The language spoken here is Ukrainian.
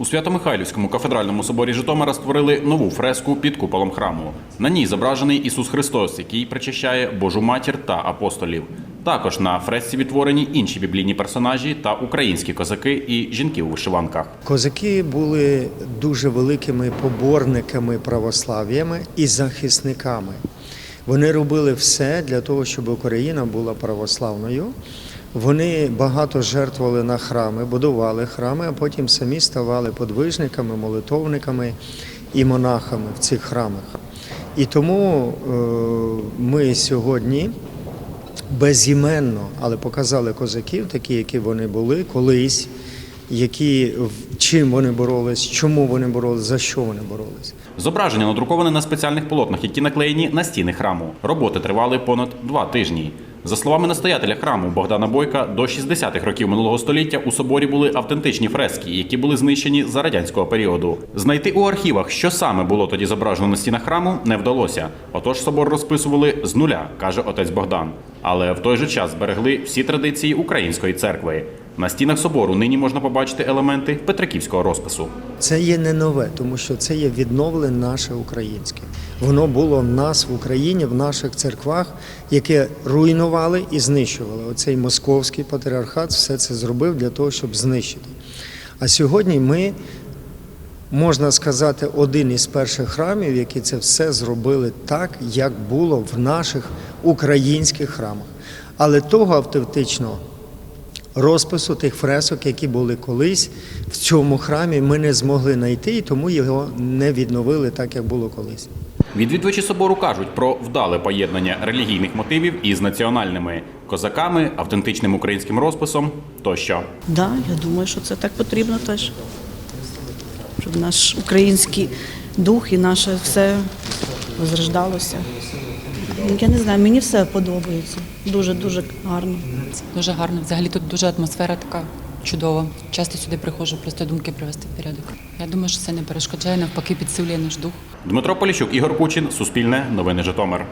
У Свято-Михайлівському кафедральному соборі Житомира створили нову фреску під куполом храму. На ній зображений Ісус Христос, який причащає Божу матір та апостолів. Також на фресці відтворені інші біблійні персонажі та українські козаки і жінки у вишиванках. Козаки були дуже великими поборниками православ'ями і захисниками. Вони робили все для того, щоб Україна була православною. Вони багато жертвували на храми, будували храми, а потім самі ставали подвижниками, молитовниками і монахами в цих храмах. І тому е, ми сьогодні безіменно, але показали козаків, такі, які вони були колись, які чим вони боролись, чому вони боролись, за що вони боролись. Зображення надруковане на спеціальних полотнах, які наклеєні на стіни храму. Роботи тривали понад два тижні. За словами настоятеля храму Богдана Бойка, до 60-х років минулого століття у соборі були автентичні фрески, які були знищені за радянського періоду. Знайти у архівах, що саме було тоді зображено на стінах храму, не вдалося. Отож собор розписували з нуля, каже отець Богдан. Але в той же час зберегли всі традиції української церкви. На стінах собору нині можна побачити елементи петриківського розпису. Це є не нове, тому що це є відновлене наше українське. Воно було в нас в Україні, в наших церквах, яке руйнували і знищували. Оцей московський патріархат все це зробив для того, щоб знищити. А сьогодні ми, можна сказати, один із перших храмів, які це все зробили так, як було в наших українських храмах. Але того автентичного розпису тих фресок, які були колись в цьому храмі, ми не змогли знайти, і тому його не відновили так, як було колись. Відвідувачі собору кажуть про вдале поєднання релігійних мотивів із національними козаками, автентичним українським розписом тощо. Да, я думаю, що це так потрібно теж. Щоб наш український дух і наше все возрождалося. Я не знаю, мені все подобається. Дуже дуже гарно. Дуже гарно. Взагалі тут дуже атмосфера така чудова. Часто сюди приходжу просто думки привести в порядок. Я думаю, що це не перешкоджає, навпаки, підсилює наш дух. Дмитро Поліщук, Ігор Кучин, Суспільне, Новини Житомир.